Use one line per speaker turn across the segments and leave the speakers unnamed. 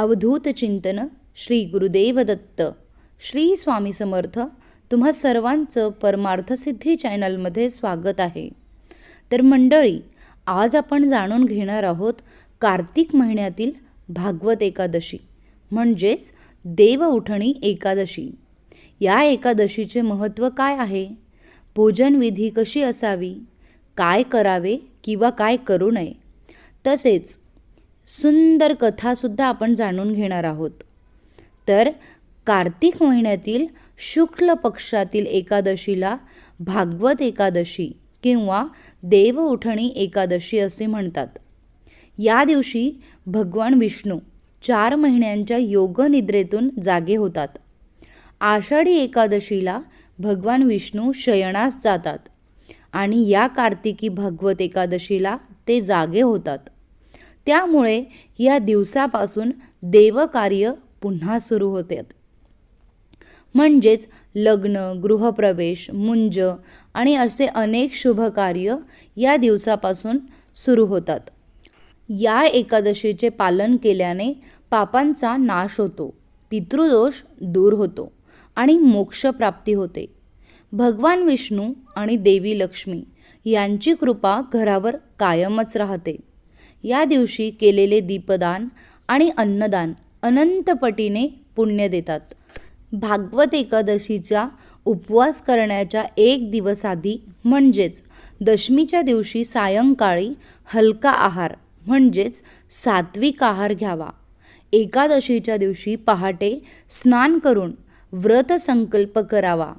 अवधूत चिंतन श्री गुरुदेव दत्त श्री स्वामी समर्थ तुम्हा सर्वांचं परमार्थसिद्धी चॅनलमध्ये स्वागत आहे. तर मंडळी आज आपण जाणून घेणार आहोत कार्तिक महिन्यातील भागवत एकादशी म्हणजेच देव उठणी एकादशी. या एकादशीचे महत्त्व काय आहे? भोजनविधी कशी असावी? काय करावे किंवा काय करू नये? तसेच सुंदर कथासुद्धा आपण जाणून घेणार आहोत. तर कार्तिक महिन्यातील शुक्ल पक्षातील एकादशीला भागवत एकादशी किंवा देव उठणी एकादशी असे म्हणतात. या दिवशी भगवान विष्णू चार महिन्यांच्या योगनिद्रेतून जागे होतात. आषाढी एकादशीला भगवान विष्णू शयनास जातात आणि या कार्तिकी भागवत एकादशीला ते जागे होतात. त्यामुळे या दिवसापासून देवकार्य पुन्हा सुरू होतात म्हणजेच लग्न गृहप्रवेश मुंज आणि असे अनेक शुभकार्य या दिवसापासून सुरू होतात. या एकादशीचे पालन केल्याने पापांचा नाश होतो पितृदोष दूर होतो आणि मोक्षप्राप्ती होते. भगवान विष्णू आणि देवी लक्ष्मी यांची कृपा घरावर कायमच राहते. या दिवशी केलेले दीपदान आणि अन्नदान अनंतपटीने पुण्य देतात. भागवत एकादशीचा उपवास करण्याच्या एक दिवस आधी म्हणजेच दशमीच्या दिवशी सायंकाळी हलका आहार म्हणजेच सात्विक आहार घ्यावा. एकादशीच्या दिवशी पहाटे स्नान करून व्रत संकल्प करावा.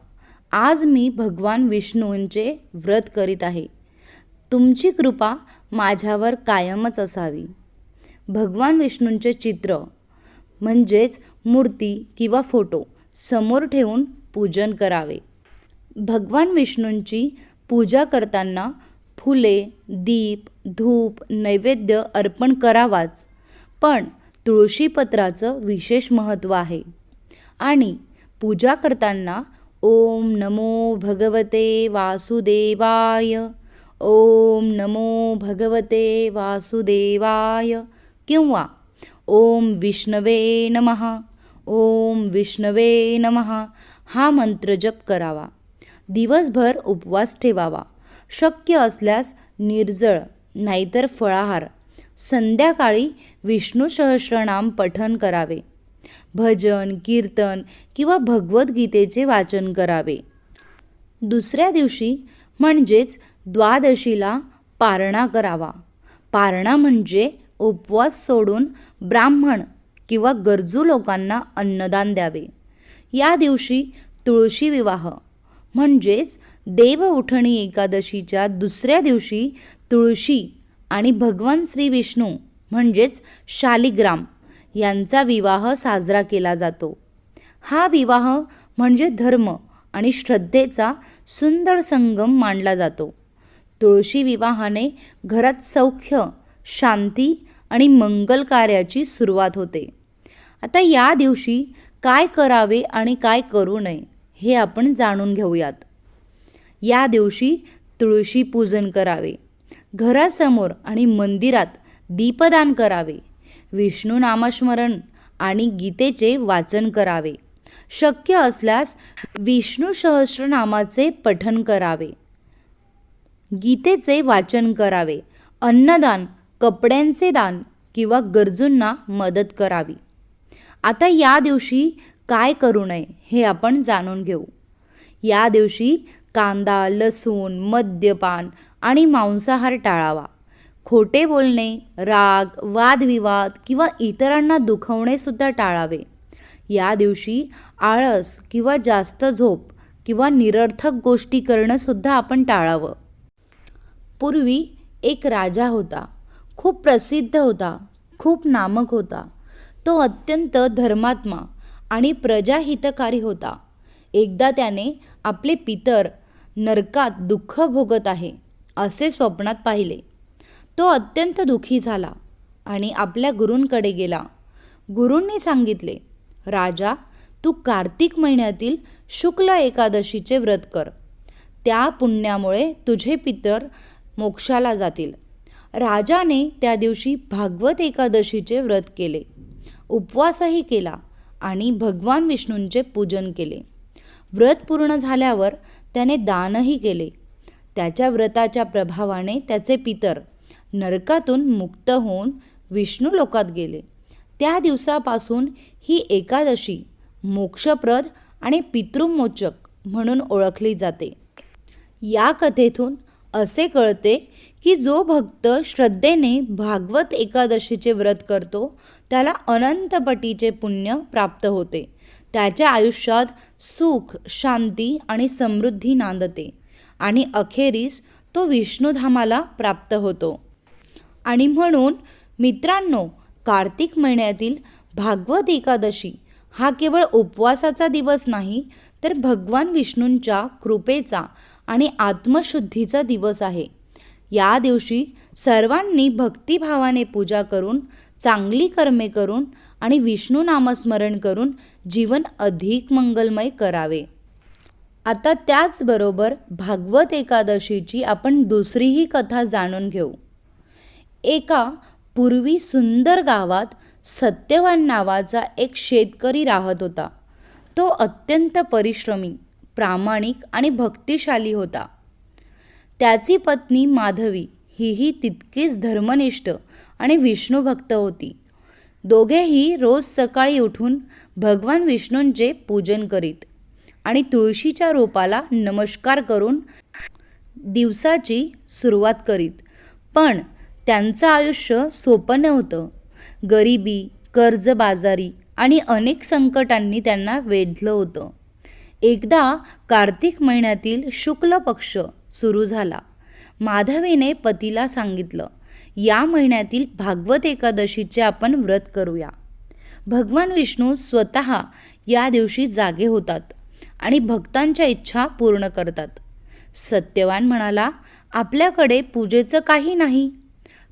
आज मी भगवान विष्णूंचे व्रत करीत आहे. तुमची कृपा माझ्यावर कायमच असावी. भगवान विष्णूंचे चित्र म्हणजेच मूर्ती किंवा फोटो समोर ठेवून पूजन करावे. भगवान विष्णूंची पूजा करताना फुले दीप धूप नैवेद्य अर्पण करावाच पण तुळशीपत्राचं विशेष महत्त्व आहे. आणि पूजा करताना ओम नमो भगवते वासुदेवाय ओम नमो भगवते वासुदेवाय किंवा ओम विष्णवे नमः ओम विष्णवे नमः हा मंत्र जप करावा. दिवसभर उपवास ठेवावा. शक्य असल्यास निर्जळ नाहीतर फळाहार. संध्याकाळी विष्णू सहस्रनाम पठन करावे. भजन कीर्तन किंवा भगवद्गीतेचे वाचन करावे. दुसऱ्या दिवशी म्हणजेच द्वादशीला पारणा करावा. पारणा म्हणजे उपवास सोडून ब्राह्मण किंवा गरजू लोकांना अन्नदान द्यावे. या दिवशी तुळशी विवाह म्हणजेच देव उठणी एकादशीच्या दुसऱ्या दिवशी तुळशी आणि भगवान श्री विष्णू म्हणजेच शालिग्राम यांचा विवाह साजरा केला जातो. हा विवाह म्हणजे धर्म आणि श्रद्धेचा सुंदर संगम मानला जातो. तुळशी विवाहाने घरात सौख्य शांती आणि मंगल कार्याची सुरुवात होते. आता या दिवशी काय करावे आणि काय करू नये हे आपण जाणून घेऊयात. या दिवशी तुळशी पूजन करावे घरासमोर आणि मंदिरात दीपदान करावे विष्णू नामस्मरण आणि गीतेचे वाचन करावे. शक्य असल्यास विष्णू सहस्रनामाचे पठन करावे. गीतेचे वाचन करावे. अन्नदान कपड्यांचे दान किंवा गरजूंना मदत करावी. आता या दिवशी काय करू नये हे आपण जाणून घेऊ. या दिवशी कांदा लसूण मद्यपान आणि मांसाहार टाळावा. खोटे बोलणे राग वादविवाद किंवा इतरांना दुखवणेसुद्धा टाळावे. या दिवशी आळस किंवा जास्त झोप किंवा निरर्थक गोष्टी करणंसुद्धा आपण टाळावं. पूर्वी एक राजा होता. खूप प्रसिद्ध होता. खूप नामक होता. तो अत्यंत धर्मात्मा आणि प्रजाहितकारी होता. एकदा त्याने आपले पितर नरकात दुःख भोगत आहे असे स्वप्नात पाहिले. तो अत्यंत दुःखी झाला आणि आपल्या गुरूंकडे गेला. गुरूंनी सांगितले राजा तू कार्तिक महिन्यातील शुक्ल एकादशीचे व्रत कर. त्या पुण्यामुळे तुझे पितर मोक्षाला जातील. राजाने त्या दिवशी भागवत एकादशीचे व्रत केले. उपवासही केला आणि भगवान विष्णूंचे पूजन केले. व्रत पूर्ण झाल्यावर त्याने दानही केले. त्याच्या व्रताच्या प्रभावाने त्याचे पितर नरकातून मुक्त होऊन विष्णू लोकात गेले. त्या दिवसापासून ही एकादशी मोक्षप्रद आणि पितृमोचक म्हणून ओळखली जाते. या कथेतून असे कळते की जो भक्त श्रद्धेने भागवत एकादशीचे व्रत करतो त्याला अनंतपटीचे पुण्य प्राप्त होते. त्याच्या आयुष्यात सुख शांती आणि समृद्धी नांदते आणि अखेरीस तो विष्णुधामाला प्राप्त होतो. आणि म्हणून मित्रांनो कार्तिक महिन्यातील भागवत एकादशी हा केवळ उपवासाचा दिवस नाही तर भगवान विष्णूंच्या कृपेचा आणि आत्मशुद्धीचा दिवस आहे. या दिवशी सर्वांनी भक्तिभावाने पूजा करून चांगली कर्मे करून आणि विष्णू नामस्मरण करून जीवन अधिक मंगलमय करावे. आता त्याचबरोबर भागवत एकादशीची आपण दुसरीही कथा जाणून घेऊ. एका पूर्वी सुंदर गावात सत्यवान नावाचा एक शेतकरी राहत होता. तो अत्यंत परिश्रमी प्रामाणिक आणि भक्तिशाली होता. त्याची पत्नी माधवी हीही तितकीच धर्मनिष्ठ आणि विष्णूभक्त होती. दोघेही रोज सकाळी उठून भगवान विष्णूंचे पूजन करीत आणि तुळशीच्या रोपाला नमस्कार करून दिवसाची सुरुवात करीत. पण त्यांचं आयुष्य सोपं नव्हतं. गरिबी कर्जबाजारी आणि अनेक संकटांनी त्यांना वेधलं होतं. एकदा कार्तिक महिन्यातील शुक्ल पक्ष सुरू झाला. माधवीने पतीला सांगितलं या महिन्यातील भागवत एकादशीचे आपण व्रत करूया. भगवान विष्णू स्वतः या दिवशी जागे होतात आणि भक्तांच्या इच्छा पूर्ण करतात. सत्यवान म्हणाला आपल्याकडे पूजेचं काही नाही.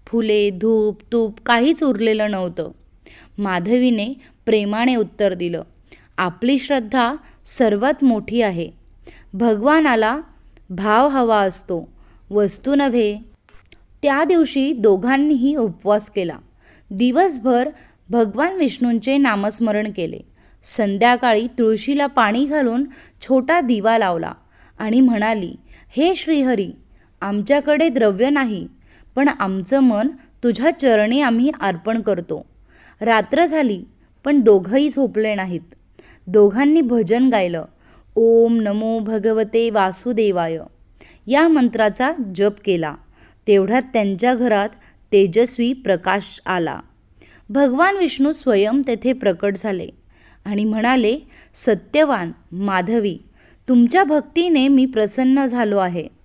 फुले धूप तूप काहीच उरलेलं नव्हतं. माधवीने प्रेमाने उत्तर दिलं आपली श्रद्धा सर्वात मोठी आहे. भगवानाला भाव हवा असतो वस्तू नव्हे. त्या दिवशी दोघांनीही उपवास केला. दिवसभर भगवान विष्णूंचे नामस्मरण केले. संध्याकाळी तुळशीला पाणी घालून छोटा दिवा लावला आणि म्हणाली हे श्रीहरी आमच्याकडे द्रव्य नाही पण आमचं मन तुझ्या चरणी आम्ही अर्पण करतो. रात्र झाली पण दोघंही झोपले नाहीत. दोघांनी भजन गायलं. ओम नमो भगवते वासुदेवाय. या मंत्राचा जप केला. तेवढ्यात त्यांच्या घरात तेजस्वी प्रकाश आला. भगवान विष्णू स्वयं तेथे प्रकट झाले आणि म्हणाले सत्यवान माधवी तुमच्या भक्तीने मी प्रसन्न झालो आहे.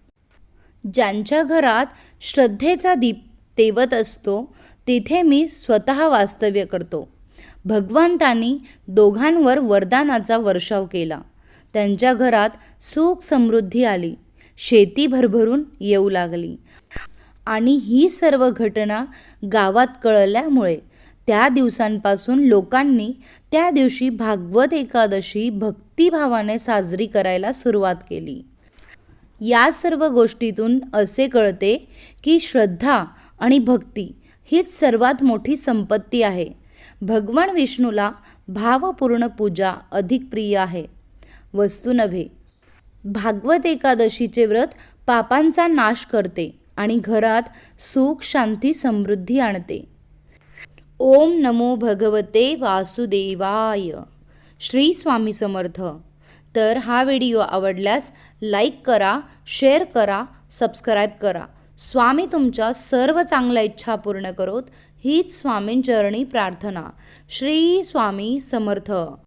ज्यांच्या घरात श्रद्धेचा दीप तेवत असतो तिथे मी स्वतः वास्तव्य करतो. भगवंतांनी दोघांवर वरदानाचा वर्षाव केला. त्यांच्या घरात सुख समृद्धी आली. शेती भरभरून येऊ लागली. आणि ही सर्व घटना गावात कळल्यामुळे त्या दिवसांपासून लोकांनी त्या दिवशी भागवत एकादशी भक्तिभावाने साजरी करायला सुरुवात केली. या सर्व गोष्टीतून असे कळते की श्रद्धा आणि भक्ती हीच सर्वात मोठी संपत्ती आहे. भगवान विष्णूला भावपूर्ण पूजा अधिक प्रिय आहे. वस्तू नव्हे. भागवत एकादशीचे व्रत पापांचा नाश करते आणि घरात सुख शांती समृद्धी आणते. ओम नमो भगवते वासुदेवाय. श्री स्वामी समर्थ. तर हा व्हिडिओ आवडल्यास लाईक करा शेअर करा सबस्क्राईब करा. स्वामी तुमच्या सर्व चांगल्या इच्छा पूर्ण करोत हीच स्वामींचरणी प्रार्थना. श्री स्वामी समर्थ.